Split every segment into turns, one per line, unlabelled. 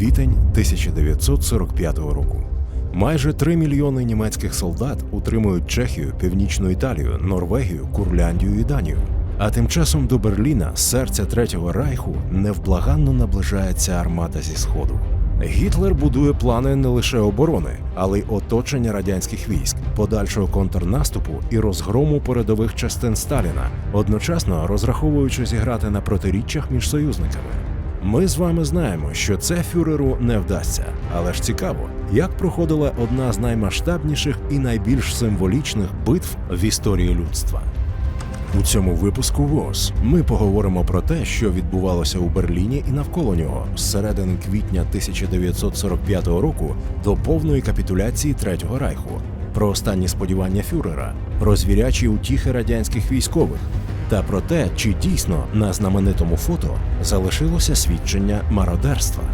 Квітень 1945 року. Майже 3 мільйони німецьких солдат утримують Чехію, Північну Італію, Норвегію, Курляндію і Данію. А тим часом до Берліна, серця Третього Райху, невблаганно наближається армата зі сходу. Гітлер будує плани не лише оборони, але й оточення радянських військ, подальшого контрнаступу і розгрому передових частин Сталіна, одночасно розраховуючи зіграти на протиріччях між союзниками. Ми з вами знаємо, що це фюреру не вдасться, але ж цікаво, як проходила одна з наймасштабніших і найбільш символічних битв в історії людства. У цьому випуску ВОЗ. Ми поговоримо про те, що відбувалося у Берліні і навколо нього з середини квітня 1945 року до повної капітуляції Третього Райху, про останні сподівання фюрера, про звірячі утіхи радянських військових та про те, чи дійсно на знаменитому фото залишилося свідчення мародерства.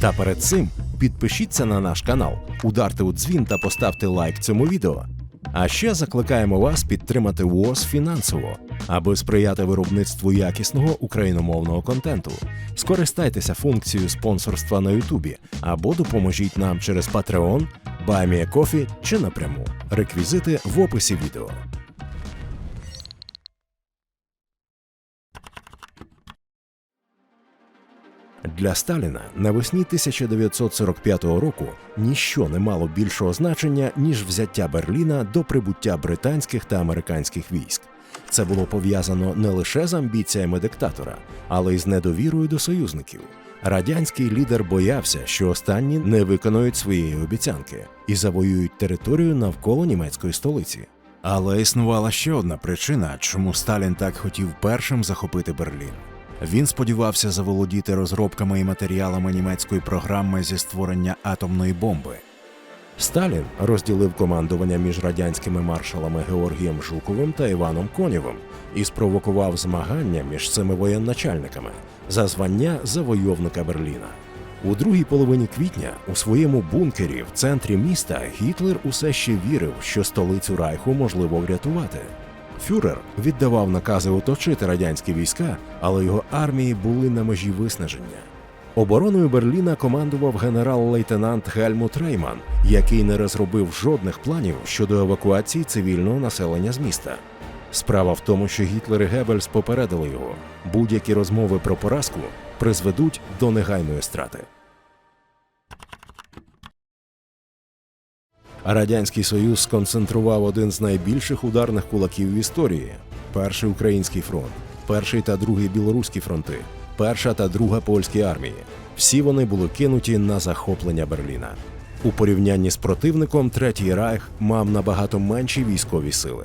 Та перед цим підпишіться на наш канал, ударте у дзвін та поставте лайк цьому відео. А ще закликаємо вас підтримати ВОЗ фінансово, аби сприяти виробництву якісного україномовного контенту. Скористайтеся функцією спонсорства на Ютубі або допоможіть нам через Patreon, BuyMeACoffee чи напряму. Реквізити в описі відео. Для Сталіна навесні 1945 року ніщо не мало більшого значення ніж взяття Берліна до прибуття британських та американських військ. Це було пов'язано не лише з амбіціями диктатора, але й з недовірою до союзників. Радянський лідер боявся, що останні не виконують своєї обіцянки і завоюють територію навколо німецької столиці. Але існувала ще одна причина, чому Сталін так хотів першим захопити Берлін. Він сподівався заволодіти розробками і матеріалами німецької програми зі створення атомної бомби. Сталін розділив командування між радянськими маршалами Георгієм Жуковим та Іваном Конєвим і спровокував змагання між цими воєначальниками за звання завойовника Берліна. У другій половині квітня у своєму бункері в центрі міста Гітлер усе ще вірив, що столицю Райху можливо врятувати. Фюрер віддавав накази оточити радянські війська, але його армії були на межі виснаження. Обороною Берліна командував генерал-лейтенант Гельмут Рейман, який не розробив жодних планів щодо евакуації цивільного населення з міста. Справа в тому, що Гітлер і Геббельс попередили його, будь-які розмови про поразку призведуть до негайної страти. Радянський Союз сконцентрував один з найбільших ударних кулаків в історії: перший український фронт, перший та другий білоруські фронти, перша та друга польські армії. Всі вони були кинуті на захоплення Берліна. У порівнянні з противником Третій Райх мав набагато менші військові сили.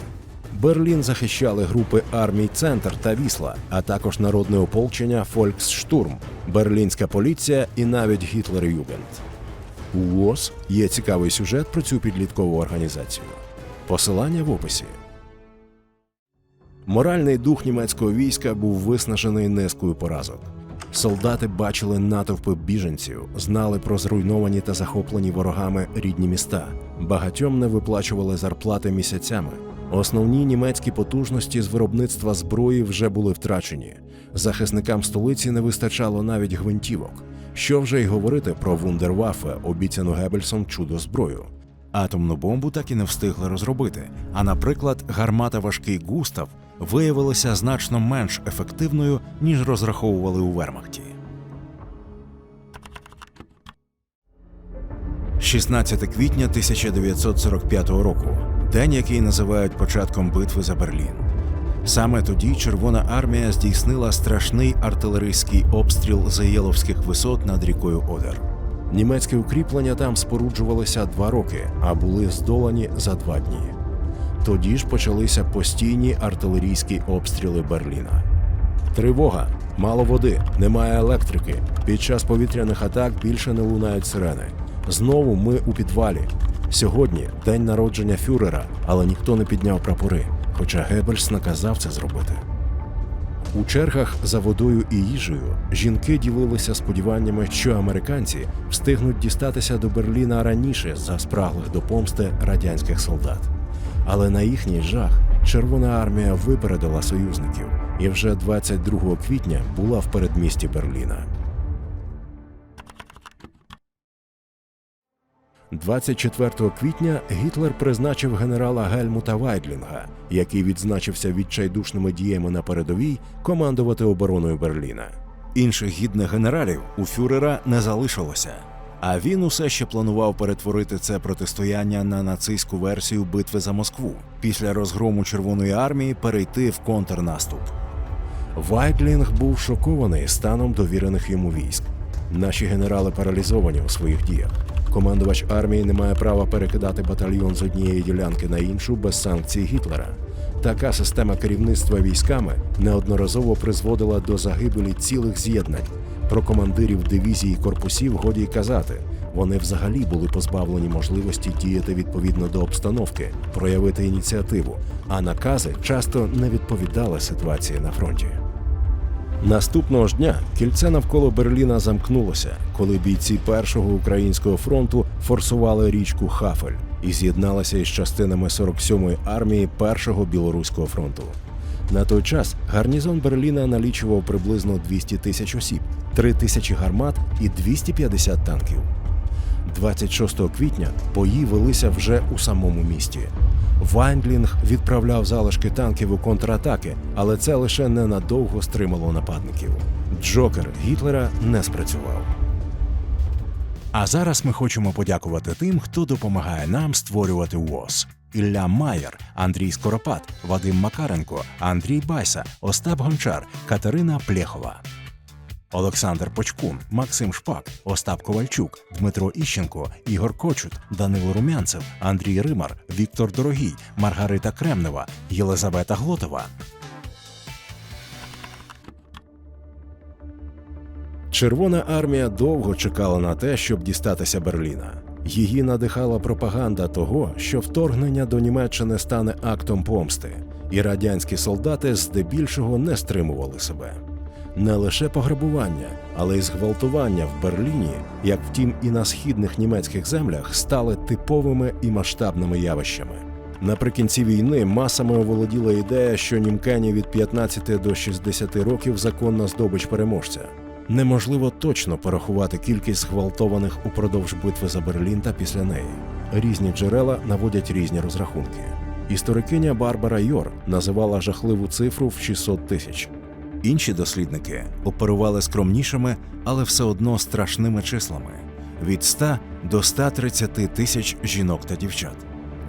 Берлін захищали групи армій Центр та Вісла, а також народне ополчення Фольксштурм, Берлінська поліція і навіть Гітлер-Югенд. У ВОЗ є цікавий сюжет про цю підліткову організацію. Посилання в описі. Моральний дух німецького війська був виснажений низкою поразок. Солдати бачили натовпи біженців, знали про зруйновані та захоплені ворогами рідні міста. Багатьом не виплачували зарплати місяцями. Основні німецькі потужності з виробництва зброї вже були втрачені. Захисникам столиці не вистачало навіть гвинтівок. Що вже й говорити про вундервафе, обіцяну Геббельсом чудо зброю. Атомну бомбу так і не встигли розробити. А наприклад, гармата важкий Густав виявилася значно менш ефективною, ніж розраховували у Вермахті. 16 квітня 1945 року день, який називають початком битви за Берлін. Саме тоді Червона армія здійснила страшний артилерійський обстріл Заєловських висот над рікою Одер. Німецькі укріплення там споруджувалися два роки, а були здолані за два дні. Тоді ж почалися постійні артилерійські обстріли Берліна. Тривога, мало води, немає електрики. Під час повітряних атак більше не лунають сирени. Знову ми у підвалі. Сьогодні день народження фюрера, але ніхто не підняв прапори, хоча Геббельс наказав це зробити. У чергах за водою і їжею жінки ділилися сподіваннями, що американці встигнуть дістатися до Берліна раніше за спраглих до помсти радянських солдат. Але на їхній жах Червона армія випередила союзників і вже 22 квітня була в передмісті Берліна. 24 квітня Гітлер призначив генерала Гельмута Вайдлінга, який відзначився відчайдушними діями на передовій, командувати обороною Берліна. Інших гідних генералів у фюрера не залишилося. А він усе ще планував перетворити це протистояння на нацистську версію битви за Москву, після розгрому Червоної армії перейти в контрнаступ. Вайтлінг був шокований станом довірених йому військ. Наші генерали паралізовані у своїх діях. Командувач армії не має права перекидати батальйон з однієї ділянки на іншу без санкцій Гітлера. Така система керівництва військами неодноразово призводила до загибелі цілих з'єднань. Про командирів дивізій і корпусів годі й казати. Вони взагалі були позбавлені можливості діяти відповідно до обстановки, проявити ініціативу, а накази часто не відповідали ситуації на фронті. Наступного ж дня кільце навколо Берліна замкнулося, коли бійці першого українського фронту форсували річку Хафель і з'єдналися із частинами 47-ї армії Першого білоруського фронту. На той час гарнізон Берліна налічував приблизно 200 тисяч осіб, 3 тисячі гармат і 250 танків. 26 квітня бої велися вже у самому місті. Вайндлінг відправляв залишки танків у контратаки, але це лише ненадовго стримало нападників. Джокер Гітлера не спрацював. А зараз ми хочемо подякувати тим, хто допомагає нам створювати ВОЗ. Ілля Майер, Андрій Скоропад, Вадим Макаренко, Андрій Байса, Остап Гончар, Катерина Плєхова. Олександр Почкун, Максим Шпак, Остап Ковальчук, Дмитро Іщенко, Ігор Кочут, Данило Румянцев, Андрій Римар, Віктор Дорогій, Маргарита Кремнева, Єлизавета Глотова. Червона армія довго чекала на те, щоб дістатися Берліна. Її надихала пропаганда того, що вторгнення до Німеччини стане актом помсти, і радянські солдати здебільшого не стримували себе. Не лише пограбування, але й зґвалтування в Берліні, як втім і на східних німецьких землях, стали типовими і масштабними явищами. Наприкінці війни масами оволоділа ідея, що німкені від 15 до 60 років законна здобич переможця. Неможливо точно порахувати кількість зґвалтованих упродовж битви за Берлін та після неї. Різні джерела наводять різні розрахунки. Історикиня Барбара Йор називала жахливу цифру в 600 тисяч. Інші дослідники оперували скромнішими, але все одно страшними числами від 100 до 130 тисяч жінок та дівчат.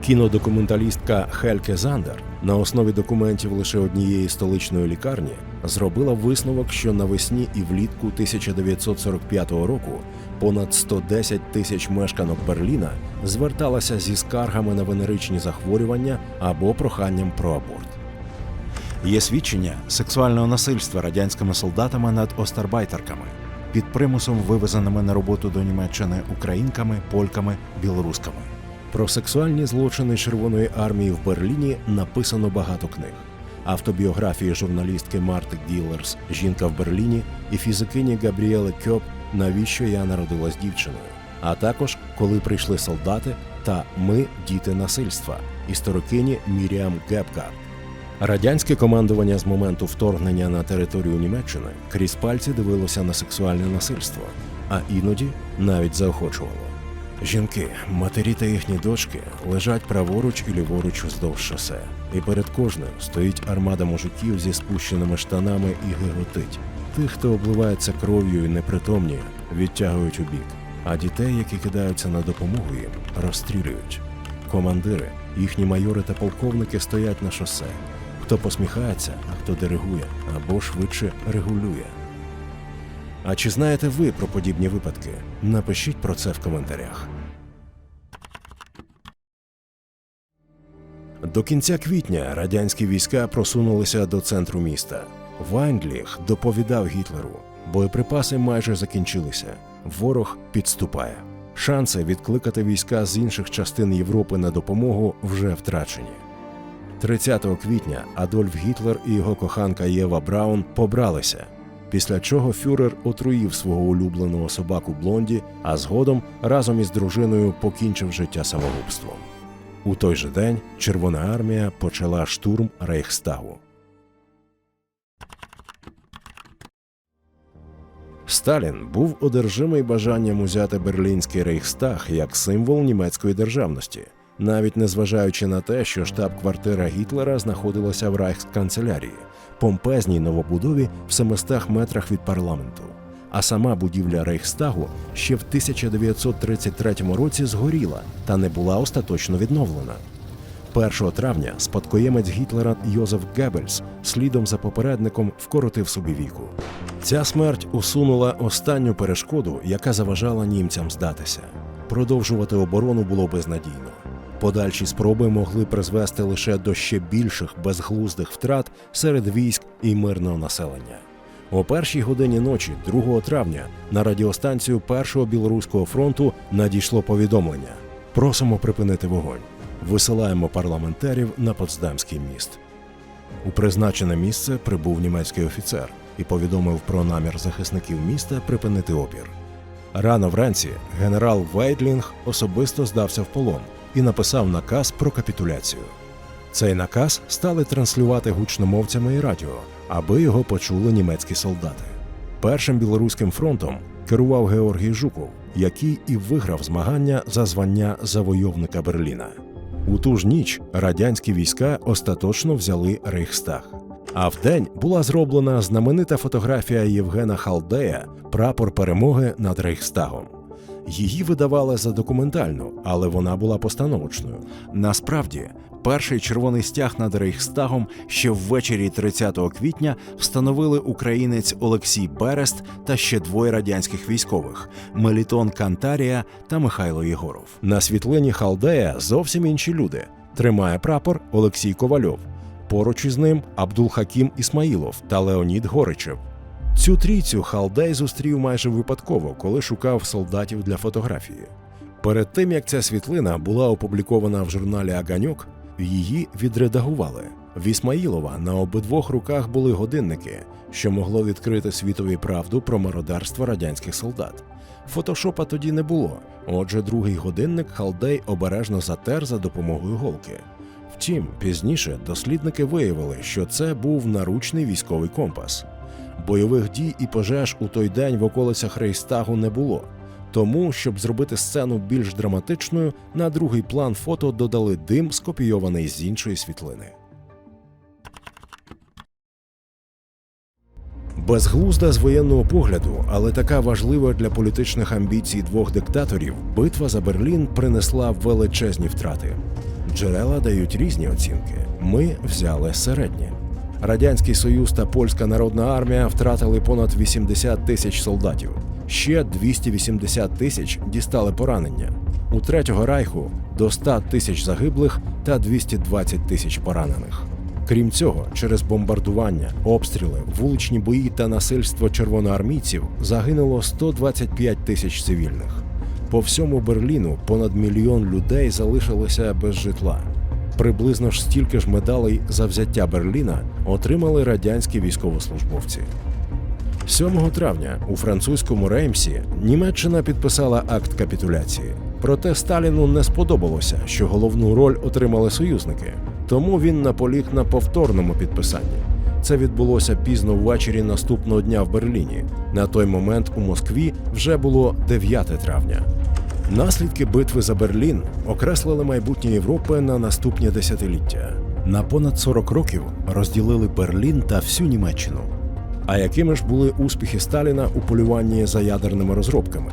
Кінодокументалістка Хельке Зандер на основі документів лише однієї столичної лікарні зробила висновок, що навесні і влітку 1945 року понад 110 тисяч мешканок Берліна зверталася зі скаргами на венеричні захворювання або проханням про аборт. Є свідчення сексуального насильства радянськими солдатами над остарбайтерками, під примусом вивезеними на роботу до Німеччини українками, польками, білорусками. Про сексуальні злочини Червоної армії в Берліні написано багато книг. Автобіографії журналістки Марти Гіллерс Жінка в Берліні і фізикині Габріели Кьоп Навіщо я народилась дівчиною, а також коли прийшли солдати та Ми діти насильства історикині Міріам Гепгард. Радянське командування з моменту вторгнення на територію Німеччини крізь пальці дивилося на сексуальне насильство, а іноді навіть заохочувало. Жінки, матері та їхні дочки лежать праворуч і ліворуч вздовж шосе, і перед кожною стоїть армада мужиків зі спущеними штанами і гиготить. Тих, хто обливається кров'ю і непритомніє, відтягують у бік, а дітей, які кидаються на допомогу їм, розстрілюють. Командири, їхні майори та полковники стоять на шосе. Хто посміхається, а хто диригує або швидше регулює. А чи знаєте ви про подібні випадки? Напишіть про це в коментарях. До кінця квітня радянські війська просунулися до центру міста. Вайндліх доповідав Гітлеру: боєприпаси майже закінчилися. Ворог підступає. Шанси відкликати війська з інших частин Європи на допомогу вже втрачені. 30 квітня Адольф Гітлер і його коханка Єва Браун побралися, після чого фюрер отруїв свого улюбленого собаку Блонді, а згодом разом із дружиною покінчив життя самогубством. У той же день Червона армія почала штурм Рейхстагу. Сталін був одержимий бажанням узяти берлінський рейхстаг як символ німецької державності, навіть незважаючи на те, що штаб-квартира Гітлера знаходилася в райхсканцелярії, помпезній новобудові в 700 метрах від парламенту. А сама будівля Рейхстагу ще в 1933 році згоріла та не була остаточно відновлена. 1 травня спадкоємець Гітлера Йозеф Геббельс слідом за попередником вкоротив собі віку. Ця смерть усунула останню перешкоду, яка заважала німцям здатися. Продовжувати оборону було безнадійно. Подальші спроби могли призвести лише до ще більших безглуздих втрат серед військ і мирного населення. О першій годині ночі, 2 травня, на радіостанцію Першого білоруського фронту надійшло повідомлення: просимо припинити вогонь. Висилаємо парламентарів на Потсдамський міст. У призначене місце прибув німецький офіцер і повідомив про намір захисників міста припинити опір. Рано вранці генерал Вейдлінг особисто здався в полон і написав наказ про капітуляцію. Цей наказ стали транслювати гучномовцями і радіо, аби його почули німецькі солдати. Першим білоруським фронтом керував Георгій Жуков, який і виграв змагання за звання завойовника Берліна. У ту ж ніч радянські війська остаточно взяли Рейхстаг. А вдень була зроблена знаменита фотографія Євгена Халдея Прапор перемоги над Рейхстагом. Її видавали за документальну, але вона була постановочною. Насправді, перший червоний стяг над Рейхстагом ще ввечері 30 квітня встановили українець Олексій Берест та ще двоє радянських військових Мелітон Кантарія та Михайло Єгоров. На світлині Халдея зовсім інші люди. Тримає прапор Олексій Ковальов. Поруч із ним Абдулхакім Ісмаїлов та Леонід Горичев. Цю трійцю Халдей зустрів майже випадково, коли шукав солдатів для фотографії. Перед тим як ця світлина була опублікована в журналі Аганьок, її відредагували. В Ісмаїлова на обидвох руках були годинники, що могло відкрити світові правду про мародерство радянських солдат. Фотошопа тоді не було, отже, другий годинник Халдей обережно затер за допомогою голки. Втім, пізніше дослідники виявили, що це був наручний військовий компас. Бойових дій і пожеж у той день в околицях Рейстагу не було. Тому, щоб зробити сцену більш драматичною, на другий план фото додали дим, скопійований з іншої світлини. Безглузда з воєнного погляду, але така важлива для політичних амбіцій двох диктаторів, битва за Берлін принесла величезні втрати. Джерела дають різні оцінки. Ми взяли середнє. Радянський Союз та Польська Народна армія втратили понад 80 тисяч солдатів. Ще 280 тисяч дістали поранення. У Третього райху до 100 тисяч загиблих та 220 тисяч поранених. Крім цього, через бомбардування, обстріли, вуличні бої та насильство червоноармійців загинуло 125 тисяч цивільних. По всьому Берліну понад мільйон людей залишилися без житла. Приблизно ж стільки ж медалей за взяття Берліна отримали радянські військовослужбовці. 7 травня у французькому Реймсі Німеччина підписала акт капітуляції. Проте Сталіну не сподобалося, що головну роль отримали союзники, тому він наполіг на повторному підписанні. Це відбулося пізно ввечері наступного дня в Берліні. На той момент у Москві вже було 9 травня. Наслідки битви за Берлін окреслили майбутнє Європи на наступні десятиліття. На понад 40 років розділили Берлін та всю Німеччину. А якими ж були успіхи Сталіна у полюванні за ядерними розробками?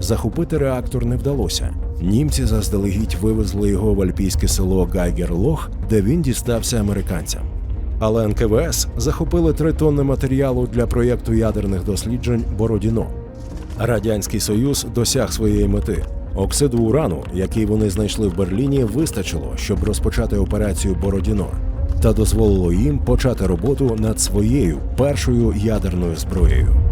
Захопити реактор не вдалося. Німці заздалегідь вивезли його в альпійське село Гайгерлох, де він дістався американцям. Але НКВС захопили три тонни матеріалу для проєкту ядерних досліджень Бородіно. Радянський Союз досяг своєї мети. Оксиду урану, який вони знайшли в Берліні, вистачило, щоб розпочати операцію Бородіно, та дозволило їм почати роботу над своєю першою ядерною зброєю.